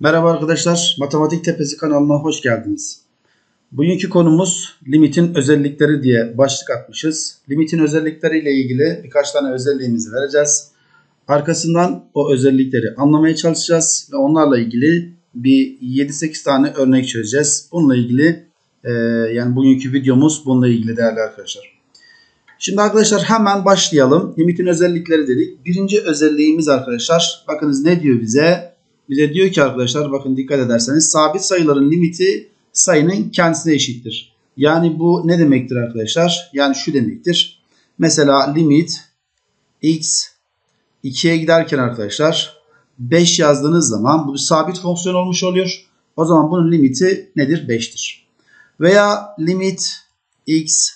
Merhaba arkadaşlar, Matematik Tepesi kanalına hoş geldiniz. Bugünkü konumuz limitin özellikleri diye başlık atmışız. Limitin özellikleriyle ilgili birkaç tane özelliğimizi vereceğiz. Arkasından o özellikleri anlamaya çalışacağız ve onlarla ilgili bir 7-8 tane örnek çözeceğiz. Bununla ilgili e, yani bugünkü videomuz bununla ilgili değerli arkadaşlar. Şimdi arkadaşlar hemen başlayalım. Limitin özellikleri dedik. Birinci özelliğimiz arkadaşlar bakınız ne diyor bize? Bize diyor ki arkadaşlar bakın dikkat ederseniz sabit sayıların limiti sayının kendisine eşittir. Yani bu ne demektir arkadaşlar? Yani şu demektir. Mesela limit x 2'ye giderken arkadaşlar 5 yazdığınız zaman bu bir sabit fonksiyon olmuş oluyor. O zaman bunun limiti nedir? 5'tir. Veya limit x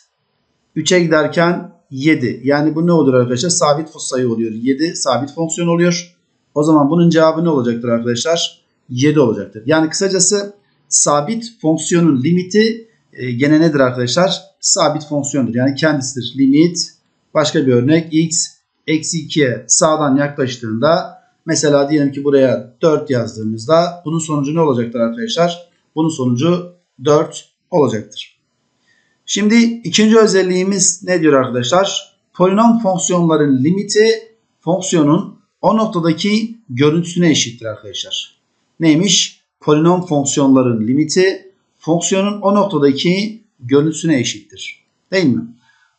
3'e giderken 7. Yani bu ne olur arkadaşlar? Sabit sayı oluyor. 7 sabit fonksiyon oluyor. O zaman bunun cevabı ne olacaktır arkadaşlar? 7 olacaktır. Yani kısacası sabit fonksiyonun limiti e, gene nedir arkadaşlar? Sabit fonksiyondur. Yani kendisidir. Limit başka bir örnek x eksi 2'ye sağdan yaklaştığında mesela diyelim ki buraya 4 yazdığımızda bunun sonucu ne olacaktır arkadaşlar? Bunun sonucu 4 olacaktır. Şimdi ikinci özelliğimiz ne diyor arkadaşlar? Polinom fonksiyonların limiti fonksiyonun o noktadaki görüntüsüne eşittir arkadaşlar. Neymiş? Polinom fonksiyonların limiti fonksiyonun o noktadaki görüntüsüne eşittir. Değil mi?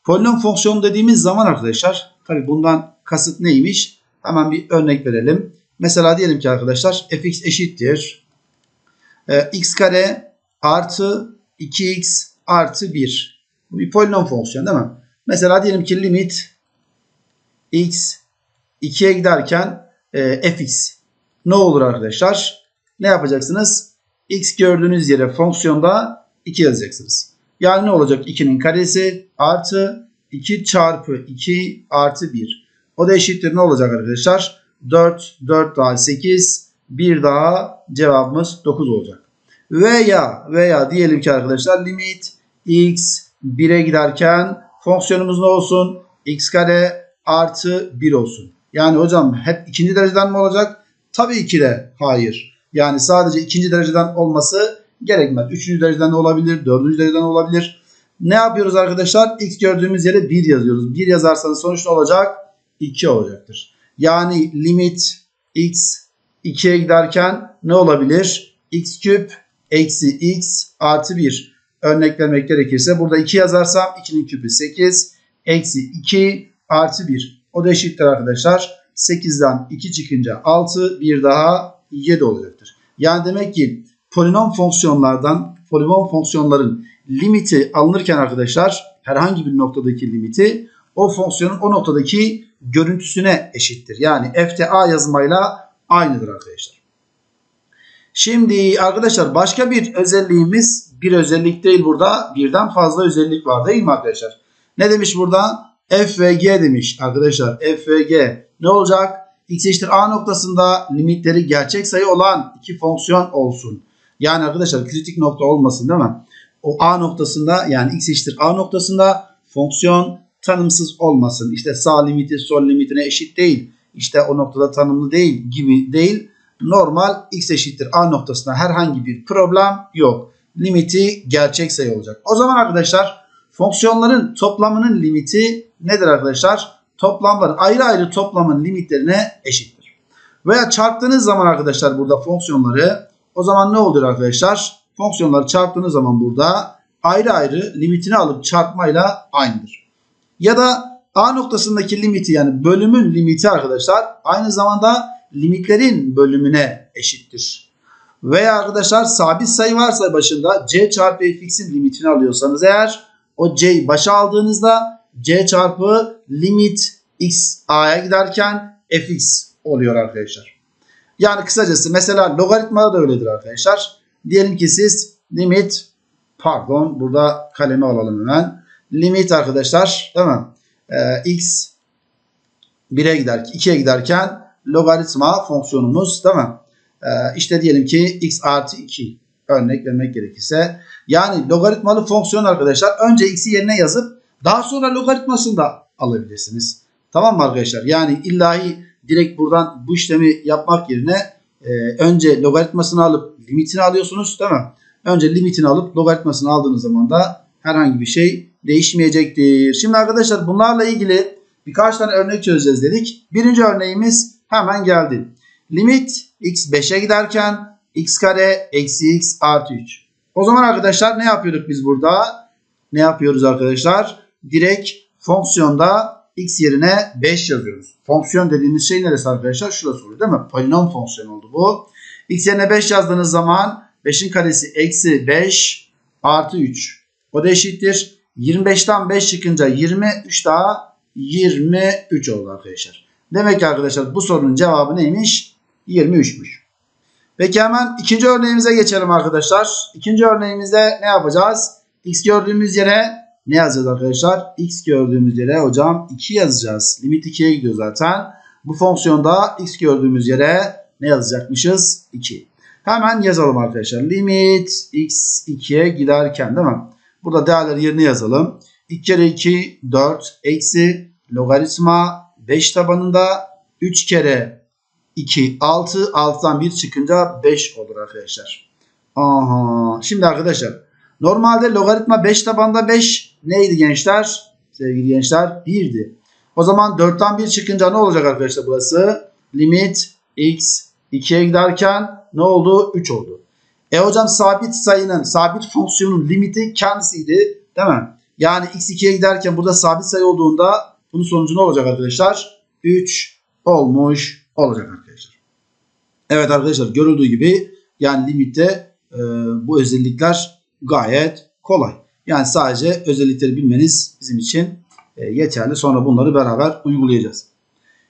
Polinom fonksiyon dediğimiz zaman arkadaşlar tabi bundan kasıt neymiş? Hemen bir örnek verelim. Mesela diyelim ki arkadaşlar fx eşittir. E, x kare artı 2x artı 1. Bu bir polinom fonksiyon değil mi? Mesela diyelim ki limit x 2'ye giderken e, fx ne olur arkadaşlar? Ne yapacaksınız? x gördüğünüz yere fonksiyonda 2 yazacaksınız. Yani ne olacak? 2'nin karesi artı 2 çarpı 2 artı 1. O da eşittir ne olacak arkadaşlar? 4, 4 daha 8, 1 daha cevabımız 9 olacak. Veya veya diyelim ki arkadaşlar limit x 1'e giderken fonksiyonumuz ne olsun? x kare artı 1 olsun. Yani hocam hep ikinci dereceden mi olacak? Tabii ki de hayır. Yani sadece ikinci dereceden olması gerekmez. Üçüncü dereceden de olabilir, dördüncü dereceden olabilir. Ne yapıyoruz arkadaşlar? X gördüğümüz yere 1 yazıyoruz. 1 yazarsanız sonuç ne olacak? 2 olacaktır. Yani limit x 2'ye giderken ne olabilir? x küp eksi x artı 1. Örnek vermek gerekirse burada 2 yazarsam 2'nin küpü 8 eksi 2 artı 1. O da eşittir arkadaşlar. 8'den 2 çıkınca 6 bir daha 7 olacaktır. Yani demek ki polinom fonksiyonlardan polinom fonksiyonların limiti alınırken arkadaşlar herhangi bir noktadaki limiti o fonksiyonun o noktadaki görüntüsüne eşittir. Yani FTA yazmayla aynıdır arkadaşlar. Şimdi arkadaşlar başka bir özelliğimiz bir özellik değil burada birden fazla özellik var değil mi arkadaşlar? Ne demiş burada? F ve G demiş arkadaşlar. F ve G ne olacak? X eşittir A noktasında limitleri gerçek sayı olan iki fonksiyon olsun. Yani arkadaşlar kritik nokta olmasın değil mi? O A noktasında yani X eşittir A noktasında fonksiyon tanımsız olmasın. İşte sağ limiti sol limitine eşit değil. İşte o noktada tanımlı değil gibi değil. Normal X eşittir A noktasında herhangi bir problem yok. Limiti gerçek sayı olacak. O zaman arkadaşlar fonksiyonların toplamının limiti nedir arkadaşlar? Toplamların ayrı ayrı toplamın limitlerine eşittir. Veya çarptığınız zaman arkadaşlar burada fonksiyonları o zaman ne olur arkadaşlar? Fonksiyonları çarptığınız zaman burada ayrı ayrı limitini alıp çarpmayla aynıdır. Ya da A noktasındaki limiti yani bölümün limiti arkadaşlar aynı zamanda limitlerin bölümüne eşittir. Veya arkadaşlar sabit sayı varsa başında c çarpı fx'in limitini alıyorsanız eğer o c'yi başa aldığınızda c çarpı limit x a'ya giderken fx oluyor arkadaşlar. Yani kısacası mesela logaritmada da öyledir arkadaşlar. Diyelim ki siz limit pardon burada kalemi alalım hemen. Limit arkadaşlar değil mi? Ee, x 1'e giderken 2'ye giderken logaritma fonksiyonumuz değil mi? Ee, işte diyelim ki x artı 2 örnek vermek gerekirse. Yani logaritmalı fonksiyon arkadaşlar önce x'i yerine yazıp daha sonra logaritmasını da alabilirsiniz. Tamam mı arkadaşlar? Yani illahi direkt buradan bu işlemi yapmak yerine e, önce logaritmasını alıp limitini alıyorsunuz değil mi? Önce limitini alıp logaritmasını aldığınız zaman da herhangi bir şey değişmeyecektir. Şimdi arkadaşlar bunlarla ilgili birkaç tane örnek çözeceğiz dedik. Birinci örneğimiz hemen geldi. Limit x 5'e giderken x kare eksi x artı 3. O zaman arkadaşlar ne yapıyorduk biz burada? Ne yapıyoruz arkadaşlar? Direkt fonksiyonda x yerine 5 yazıyoruz. Fonksiyon dediğimiz şey neresi arkadaşlar? Şurası oluyor değil mi? Polinom fonksiyon oldu bu. x yerine 5 yazdığınız zaman 5'in karesi eksi 5 artı 3. O da eşittir. 25'ten 5 çıkınca 23 daha 23 oldu arkadaşlar. Demek ki arkadaşlar bu sorunun cevabı neymiş? 23'müş. Peki hemen ikinci örneğimize geçelim arkadaşlar. İkinci örneğimizde ne yapacağız? X gördüğümüz yere ne yazacağız arkadaşlar? X gördüğümüz yere hocam 2 yazacağız. Limit 2'ye gidiyor zaten. Bu fonksiyonda x gördüğümüz yere ne yazacakmışız? 2. Hemen yazalım arkadaşlar. Limit x 2'ye giderken değil mi? Burada değerleri yerine yazalım. 2 kere 2 4 eksi logaritma 5 tabanında 3 kere 2 6 6'dan 1 çıkınca 5 olur arkadaşlar. Aha. Şimdi arkadaşlar normalde logaritma 5 tabanda 5 neydi gençler? Sevgili gençler 1'di. O zaman 4'ten 1 çıkınca ne olacak arkadaşlar burası? Limit x 2'ye giderken ne oldu? 3 oldu. E hocam sabit sayının, sabit fonksiyonun limiti kendisiydi. Değil mi? Yani x 2'ye giderken burada sabit sayı olduğunda bunun sonucu ne olacak arkadaşlar? 3 olmuş olacak arkadaşlar. Evet arkadaşlar görüldüğü gibi yani limitte e, bu özellikler gayet kolay. Yani sadece özellikleri bilmeniz bizim için e, yeterli. Sonra bunları beraber uygulayacağız.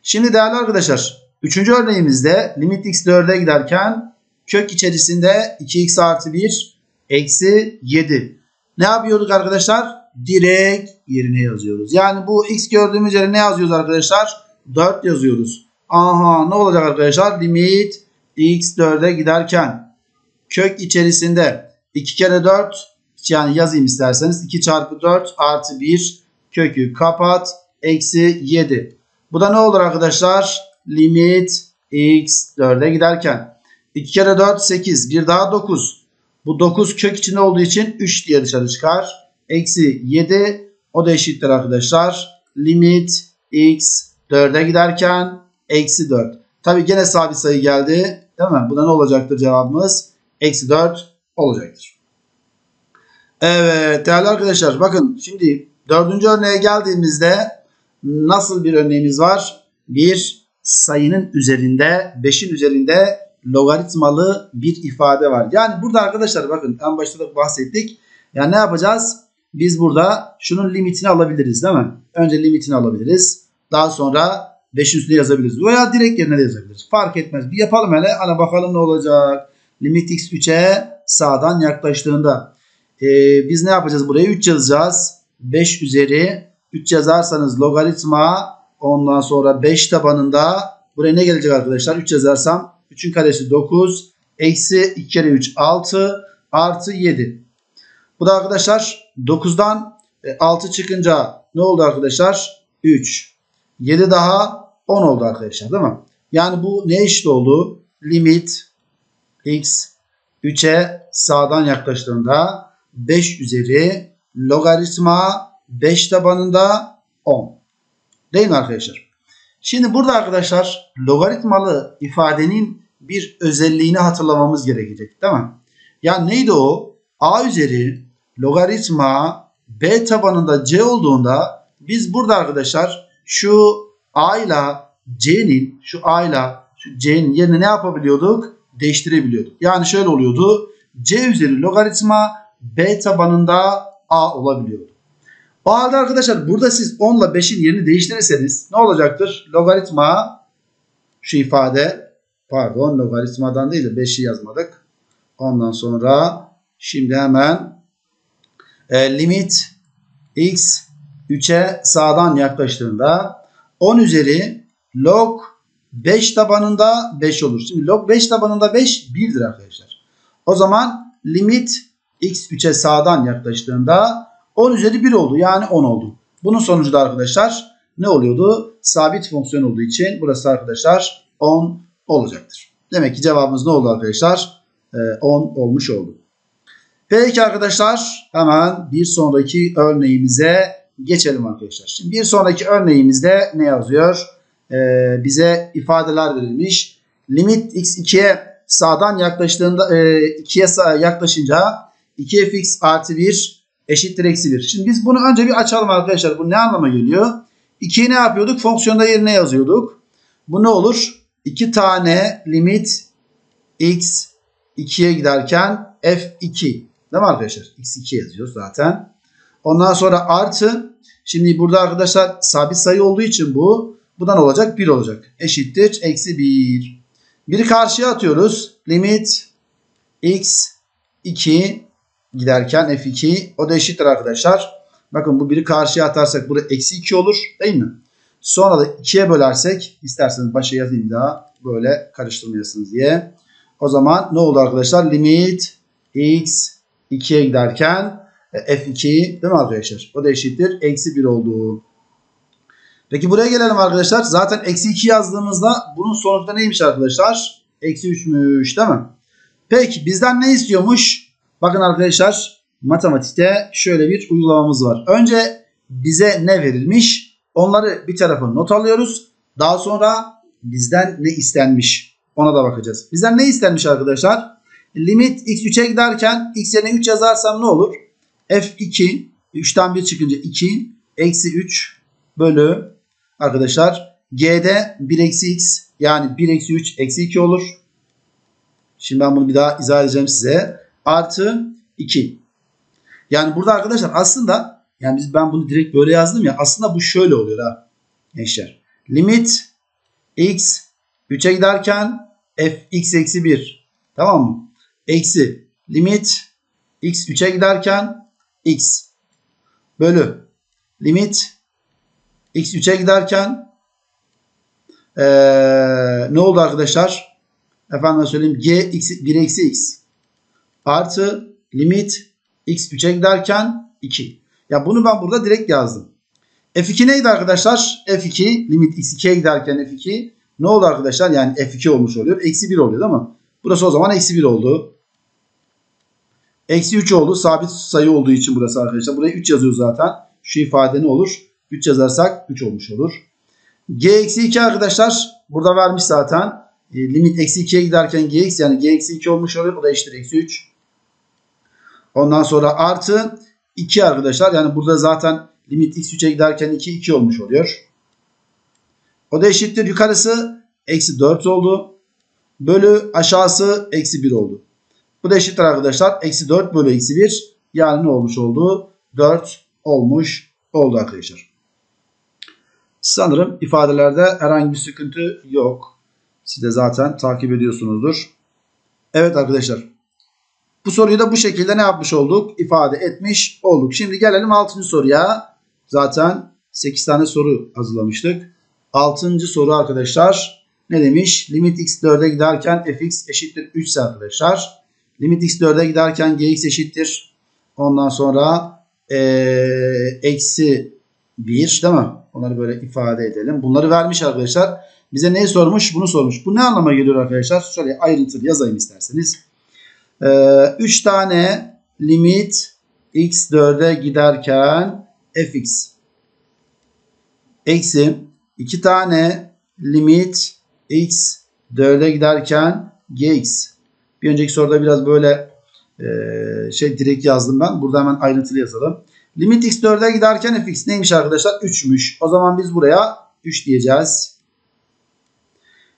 Şimdi değerli arkadaşlar üçüncü örneğimizde limit x 4'e giderken kök içerisinde 2x artı 1 eksi 7. Ne yapıyorduk arkadaşlar? Direkt yerine yazıyoruz. Yani bu x gördüğümüz yere ne yazıyoruz arkadaşlar? 4 yazıyoruz. Aha ne olacak arkadaşlar? Limit x 4'e giderken kök içerisinde 2 kere 4 yani yazayım isterseniz 2 çarpı 4 artı 1 kökü kapat eksi 7. Bu da ne olur arkadaşlar? Limit x 4'e giderken 2 kere 4 8 bir daha 9. Bu 9 kök içinde olduğu için 3 diye dışarı çıkar. Eksi 7 o da eşittir arkadaşlar. Limit x 4'e giderken eksi 4. Tabi gene sabit sayı geldi. Değil mi? Buna ne olacaktır cevabımız? Eksi 4 olacaktır. Evet değerli arkadaşlar bakın şimdi dördüncü örneğe geldiğimizde nasıl bir örneğimiz var? Bir sayının üzerinde 5'in üzerinde logaritmalı bir ifade var. Yani burada arkadaşlar bakın en başta da bahsettik. Yani ne yapacağız? Biz burada şunun limitini alabiliriz değil mi? Önce limitini alabiliriz. Daha sonra 5'in üstüne yazabiliriz. Veya direkt yerine de yazabiliriz. Fark etmez. Bir yapalım hele. Ana bakalım ne olacak. Limit x 3'e sağdan yaklaştığında. Ee, biz ne yapacağız? Buraya 3 yazacağız. 5 üzeri 3 yazarsanız logaritma ondan sonra 5 tabanında buraya ne gelecek arkadaşlar? 3 yazarsam 3'ün karesi 9 eksi 2 kere 3 6 artı 7. Bu da arkadaşlar 9'dan 6 çıkınca ne oldu arkadaşlar? 3. 7 daha 10 oldu arkadaşlar değil mi? Yani bu ne eşit oldu? Limit x 3'e sağdan yaklaştığında 5 üzeri logaritma 5 tabanında 10. Değil mi arkadaşlar? Şimdi burada arkadaşlar logaritmalı ifadenin bir özelliğini hatırlamamız gerekecek değil mi? Yani neydi o? A üzeri logaritma B tabanında C olduğunda biz burada arkadaşlar şu A ile C'nin şu A ile şu C'nin yerini ne yapabiliyorduk? Değiştirebiliyorduk. Yani şöyle oluyordu. C üzeri logaritma B tabanında A olabiliyordu. O halde arkadaşlar burada siz 10 ile 5'in yerini değiştirirseniz ne olacaktır? Logaritma şu ifade pardon logaritmadan değil de 5'i yazmadık. Ondan sonra şimdi hemen e, limit x 3'e sağdan yaklaştığında 10 üzeri log 5 tabanında 5 olur. Şimdi log 5 tabanında 5 1'dir arkadaşlar. O zaman limit x 3'e sağdan yaklaştığında 10 üzeri 1 oldu. Yani 10 oldu. Bunun sonucu da arkadaşlar ne oluyordu? Sabit fonksiyon olduğu için burası arkadaşlar 10 olacaktır. Demek ki cevabımız ne oldu arkadaşlar? Ee, 10 olmuş oldu. Peki arkadaşlar hemen bir sonraki örneğimize geçelim arkadaşlar. Şimdi bir sonraki örneğimizde ne yazıyor? Ee, bize ifadeler verilmiş. Limit x2'ye sağdan yaklaştığında e, 2'ye sağ yaklaşınca 2fx artı 1 eşittir eksi 1. Şimdi biz bunu önce bir açalım arkadaşlar. Bu ne anlama geliyor? 2'yi ne yapıyorduk? Fonksiyonda yerine yazıyorduk. Bu ne olur? 2 tane limit x 2'ye giderken f2 değil mi arkadaşlar? x2 yazıyoruz zaten. Ondan sonra artı şimdi burada arkadaşlar sabit sayı olduğu için bu bundan olacak 1 olacak. Eşittir eksi 1. Biri karşıya atıyoruz. Limit x 2 giderken f2 o da eşittir arkadaşlar. Bakın bu biri karşıya atarsak burada eksi 2 olur değil mi? Sonra da 2'ye bölersek isterseniz başa yazayım daha böyle karıştırmayasınız diye. O zaman ne oldu arkadaşlar? Limit x 2'ye giderken e, f2 değil mi arkadaşlar? O da eşittir. Eksi 1 oldu. Peki buraya gelelim arkadaşlar. Zaten eksi 2 yazdığımızda bunun sonuçta neymiş arkadaşlar? Eksi 3'müş değil mi? Peki bizden ne istiyormuş? Bakın arkadaşlar matematikte şöyle bir uygulamamız var. Önce bize ne verilmiş? Onları bir tarafa not alıyoruz. Daha sonra bizden ne istenmiş? Ona da bakacağız. Bizden ne istenmiş arkadaşlar? Limit x3'e giderken x yerine 3 yazarsam ne olur? f2 3'ten 1 çıkınca 2 eksi 3 bölü arkadaşlar g'de 1 eksi x yani 1 eksi 3 eksi 2 olur. Şimdi ben bunu bir daha izah edeceğim size. Artı 2. Yani burada arkadaşlar aslında yani biz ben bunu direkt böyle yazdım ya aslında bu şöyle oluyor ha gençler. Limit x 3'e giderken fx eksi 1 tamam mı? Eksi limit x 3'e giderken x bölü limit x 3'e giderken ee, ne oldu arkadaşlar? Efendim söyleyeyim g x 1 eksi x artı limit x 3'e giderken 2. Ya bunu ben burada direkt yazdım. F2 neydi arkadaşlar? F2 limit x2'ye giderken F2 ne oldu arkadaşlar? Yani F2 olmuş oluyor. Eksi 1 oluyor değil mi? Burası o zaman eksi 1 oldu. Eksi 3 oldu. Sabit sayı olduğu için burası arkadaşlar. Buraya 3 yazıyor zaten. Şu ifade ne olur? 3 yazarsak 3 olmuş olur. G eksi 2 arkadaşlar. Burada vermiş zaten. E, limit eksi 2'ye giderken gx yani g eksi 2 olmuş oluyor. O da eşittir eksi 3. Ondan sonra artı 2 arkadaşlar. Yani burada zaten limit x3'e giderken 2 2 olmuş oluyor. O da eşittir. Yukarısı eksi 4 oldu. Bölü aşağısı eksi 1 oldu. Bu da eşittir arkadaşlar. Eksi 4 bölü eksi 1. Yani ne olmuş oldu? 4 olmuş oldu arkadaşlar. Sanırım ifadelerde herhangi bir sıkıntı yok. Siz de zaten takip ediyorsunuzdur. Evet arkadaşlar. Bu soruyu da bu şekilde ne yapmış olduk? İfade etmiş olduk. Şimdi gelelim 6. soruya. Zaten 8 tane soru hazırlamıştık. 6. soru arkadaşlar ne demiş? Limit x 4'e giderken fx eşittir 3 ise arkadaşlar. Limit x 4'e giderken gx eşittir. Ondan sonra ee, eksi 1 değil mi? Onları böyle ifade edelim. Bunları vermiş arkadaşlar. Bize neyi sormuş? Bunu sormuş. Bu ne anlama geliyor arkadaşlar? Şöyle ayrıntılı yazayım isterseniz. 3 ee, tane limit x 4'e giderken fx eksi 2 tane limit x 4'e giderken gx. Bir önceki soruda biraz böyle e, şey direkt yazdım ben. Burada hemen ayrıntılı yazalım. Limit x 4'e giderken fx neymiş arkadaşlar? 3'müş. O zaman biz buraya 3 diyeceğiz.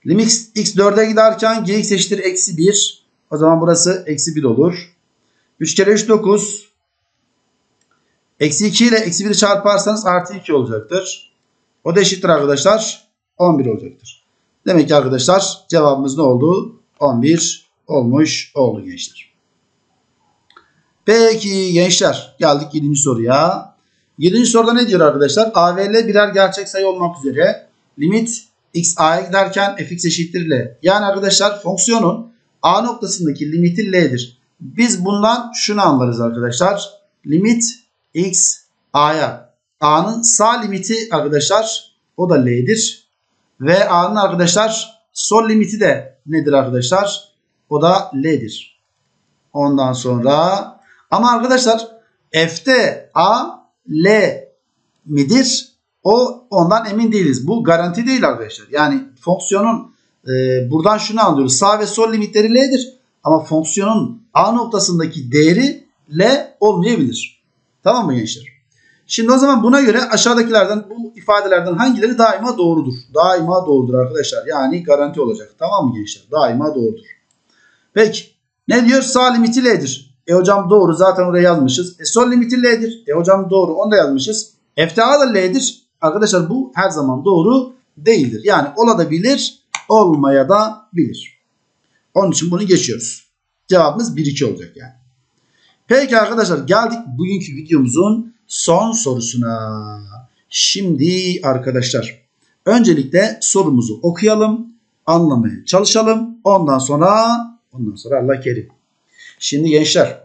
Limit x 4'e giderken gx eşittir eksi 1. O zaman burası eksi 1 olur. 3 kere 3 9. Eksi 2 ile eksi 1'i çarparsanız artı 2 olacaktır. O da eşittir arkadaşlar. 11 olacaktır. Demek ki arkadaşlar cevabımız ne oldu? 11 olmuş oldu gençler. Peki gençler geldik 7. soruya. 7. soruda ne diyor arkadaşlar? A ve L birer gerçek sayı olmak üzere limit x a'ya giderken fx eşittir l. Yani arkadaşlar fonksiyonun A noktasındaki limiti L'dir. Biz bundan şunu anlarız arkadaşlar. Limit X A'ya. A'nın sağ limiti arkadaşlar o da L'dir. Ve A'nın arkadaşlar sol limiti de nedir arkadaşlar? O da L'dir. Ondan sonra ama arkadaşlar F'te A L midir? O ondan emin değiliz. Bu garanti değil arkadaşlar. Yani fonksiyonun e, buradan şunu anlıyoruz. Sağ ve sol limitleri L'dir. Ama fonksiyonun A noktasındaki değeri L olmayabilir. Tamam mı gençler? Şimdi o zaman buna göre aşağıdakilerden bu ifadelerden hangileri daima doğrudur? Daima doğrudur arkadaşlar. Yani garanti olacak. Tamam mı gençler? Daima doğrudur. Peki. Ne diyor? Sağ limiti L'dir. E hocam doğru. Zaten oraya yazmışız. E sol limiti L'dir. E hocam doğru. Onu da yazmışız. FTA da L'dir. Arkadaşlar bu her zaman doğru değildir. Yani olabilir, olmaya da bilir. Onun için bunu geçiyoruz. Cevabımız 1-2 olacak yani. Peki arkadaşlar geldik bugünkü videomuzun son sorusuna. Şimdi arkadaşlar öncelikle sorumuzu okuyalım, anlamaya çalışalım. Ondan sonra ondan sonra Allah kerim. Şimdi gençler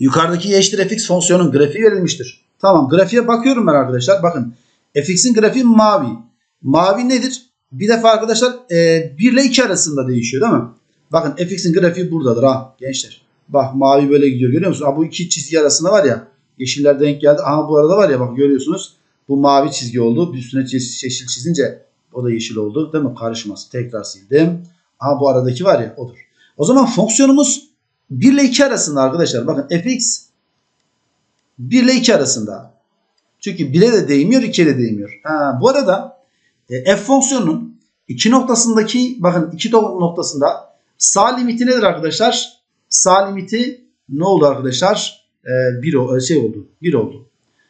yukarıdaki eşittir fx fonksiyonun grafiği verilmiştir. Tamam grafiğe bakıyorum ben arkadaşlar. Bakın fx'in grafiği mavi. Mavi nedir? Bir defa arkadaşlar e, 1 ile 2 arasında değişiyor değil mi? Bakın fx'in grafiği buradadır ha gençler. Bak mavi böyle gidiyor görüyor musun? Ha, bu iki çizgi arasında var ya. Yeşiller denk geldi. Aha bu arada var ya bak görüyorsunuz. Bu mavi çizgi oldu. Bir üstüne yeşil çizince o da yeşil oldu. Değil mi? Karışması. Tekrar sildim. Aha bu aradaki var ya odur. O zaman fonksiyonumuz 1 ile 2 arasında arkadaşlar. Bakın fx 1 ile 2 arasında. Çünkü 1'e de değmiyor 2'ye de değmiyor. Ha, bu arada f fonksiyonunun iki noktasındaki bakın iki noktasında sağ limiti nedir arkadaşlar? Sağ limiti ne oldu arkadaşlar? Ee, 1 şey oldu. 1 oldu.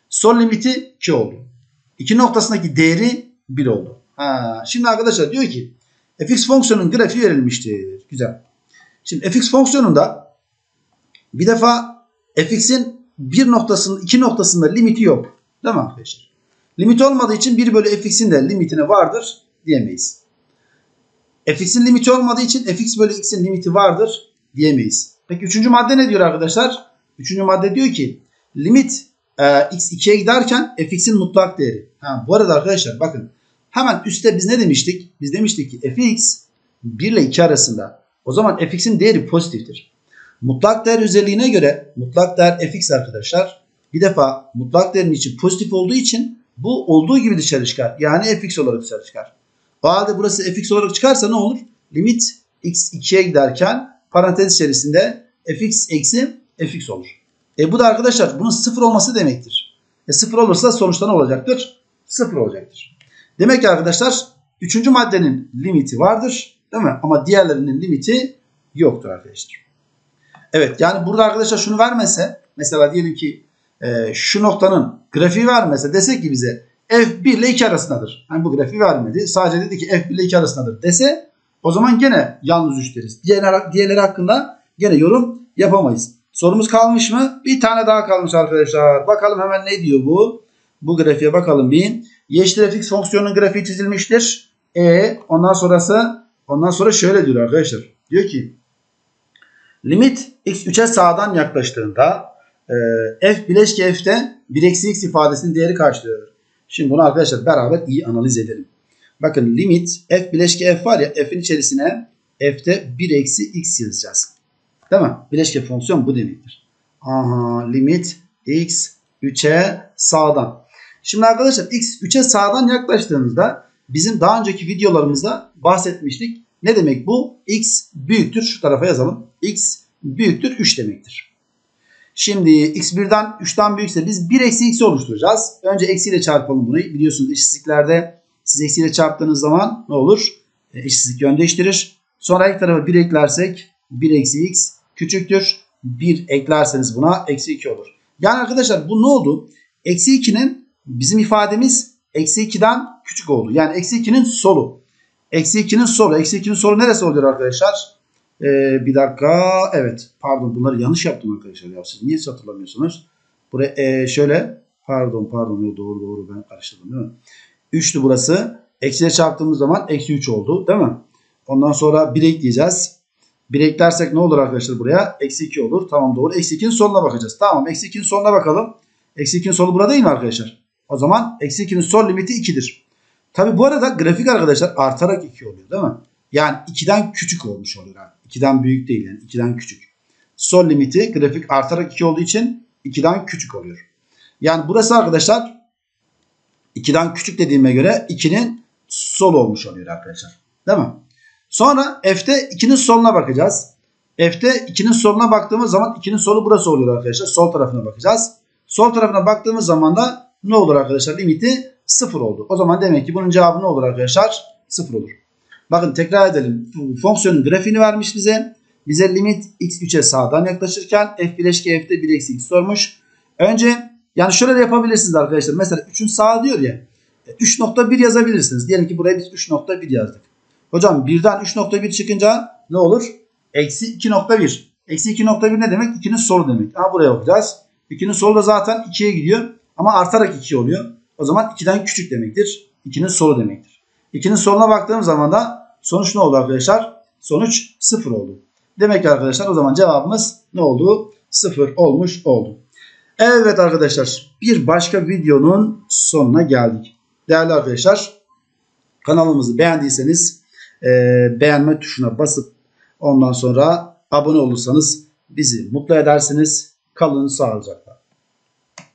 Sol limiti 2 oldu. İki noktasındaki değeri 1 oldu. Ha, şimdi arkadaşlar diyor ki fx fonksiyonun grafiği verilmiştir. Güzel. Şimdi fx fonksiyonunda bir defa fx'in bir noktasının iki noktasında limiti yok. Değil mi arkadaşlar? Limit olmadığı için 1 bölü fx'in de limitine vardır diyemeyiz. fx'in limiti olmadığı için fx bölü x'in limiti vardır diyemeyiz. Peki üçüncü madde ne diyor arkadaşlar? Üçüncü madde diyor ki limit e, x 2'ye giderken fx'in mutlak değeri. Ha, bu arada arkadaşlar bakın hemen üstte biz ne demiştik? Biz demiştik ki fx 1 ile 2 arasında. O zaman fx'in değeri pozitiftir. Mutlak değer özelliğine göre mutlak değer fx arkadaşlar bir defa mutlak değerin içi pozitif olduğu için bu olduğu gibi dışarı çıkar. Yani fx olarak dışarı çıkar. O halde burası fx olarak çıkarsa ne olur? Limit x 2'ye giderken parantez içerisinde fx eksi fx olur. E bu da arkadaşlar bunun sıfır olması demektir. E sıfır olursa sonuçta ne olacaktır? Sıfır olacaktır. Demek ki arkadaşlar üçüncü maddenin limiti vardır. Değil mi? Ama diğerlerinin limiti yoktur arkadaşlar. Evet yani burada arkadaşlar şunu vermese mesela diyelim ki e, şu noktanın grafiği vermese desek ki bize f1 ile 2 arasındadır. Yani bu grafiği vermedi. Sadece dedi ki f1 ile 2 arasındadır dese o zaman gene yalnız 3 deriz. Diğer, diğerleri hakkında gene yorum yapamayız. Sorumuz kalmış mı? Bir tane daha kalmış arkadaşlar. Bakalım hemen ne diyor bu? Bu grafiğe bakalım bir. Yeşil fonksiyonun grafiği çizilmiştir. E ondan sonrası ondan sonra şöyle diyor arkadaşlar. Diyor ki limit x 3'e sağdan yaklaştığında e, f bileşke f'te 1 eksi x ifadesinin değeri kaçtır? Şimdi bunu arkadaşlar beraber iyi analiz edelim. Bakın limit f bileşke f var ya f'in içerisine f'te 1 eksi x yazacağız. Değil mi? Bileşke fonksiyon bu demektir. Aha limit x 3'e sağdan. Şimdi arkadaşlar x 3'e sağdan yaklaştığınızda bizim daha önceki videolarımızda bahsetmiştik. Ne demek bu? x büyüktür. Şu tarafa yazalım. x büyüktür 3 demektir. Şimdi x1'den 3'ten büyükse biz 1 eksi x oluşturacağız. Önce eksiyle çarpalım bunu. Biliyorsunuz eşitsizliklerde siz eksiyle çarptığınız zaman ne olur? E, eşitsizlik yön değiştirir. Sonra ilk tarafa 1 eklersek 1 eksi x küçüktür. 1 eklerseniz buna eksi 2 olur. Yani arkadaşlar bu ne oldu? Eksi 2'nin bizim ifademiz eksi 2'den küçük oldu. Yani eksi 2'nin solu. Eksi 2'nin solu. Eksi 2'nin solu neresi oluyor arkadaşlar? Ee, bir dakika. Evet. Pardon bunları yanlış yaptım arkadaşlar. Ya siz niye hatırlamıyorsunuz? Buraya e, şöyle. Pardon pardon. Doğru doğru ben karıştırdım değil mi? 3'tü burası. Eksiye çarptığımız zaman eksi 3 oldu. Değil mi? Ondan sonra 1 ekleyeceğiz. 1 eklersek ne olur arkadaşlar buraya? Eksi 2 olur. Tamam doğru. Eksi 2'nin soluna bakacağız. Tamam. Eksi 2'nin soluna bakalım. Eksi 2'nin solu burada değil mi arkadaşlar? O zaman eksi 2'nin sol limiti 2'dir. Tabi bu arada grafik arkadaşlar artarak 2 oluyor değil mi? Yani 2'den küçük olmuş oluyor. Yani 2'den büyük değil yani 2'den küçük. Sol limiti grafik artarak 2 olduğu için 2'den küçük oluyor. Yani burası arkadaşlar 2'den küçük dediğime göre 2'nin sol olmuş oluyor arkadaşlar. Değil mi? Sonra F'te 2'nin soluna bakacağız. F'te 2'nin soluna baktığımız zaman 2'nin solu burası oluyor arkadaşlar. Sol tarafına bakacağız. Sol tarafına baktığımız zaman da ne olur arkadaşlar? Limiti 0 oldu. O zaman demek ki bunun cevabı ne olur arkadaşlar? 0 olur. Bakın tekrar edelim. Fonksiyonun grafiğini vermiş bize. Bize limit x3'e sağdan yaklaşırken f bileşke f'te 1 eksi x sormuş. Önce yani şöyle de yapabilirsiniz arkadaşlar. Mesela 3'ün sağı diyor ya. 3.1 yazabilirsiniz. Diyelim ki buraya biz 3.1 yazdık. Hocam 1'den 3.1 çıkınca ne olur? Eksi 2.1. Eksi 2.1 ne demek? 2'nin solu demek. Ha buraya bakacağız. 2'nin solu da zaten 2'ye gidiyor. Ama artarak 2 oluyor. O zaman 2'den küçük demektir. 2'nin solu demektir. 2'nin soluna baktığım zaman da sonuç ne oldu arkadaşlar? Sonuç 0 oldu. Demek ki arkadaşlar o zaman cevabımız ne oldu? 0 olmuş oldu. Evet arkadaşlar bir başka videonun sonuna geldik. Değerli arkadaşlar kanalımızı beğendiyseniz e, beğenme tuşuna basıp ondan sonra abone olursanız bizi mutlu edersiniz. Kalın sağlıcakla.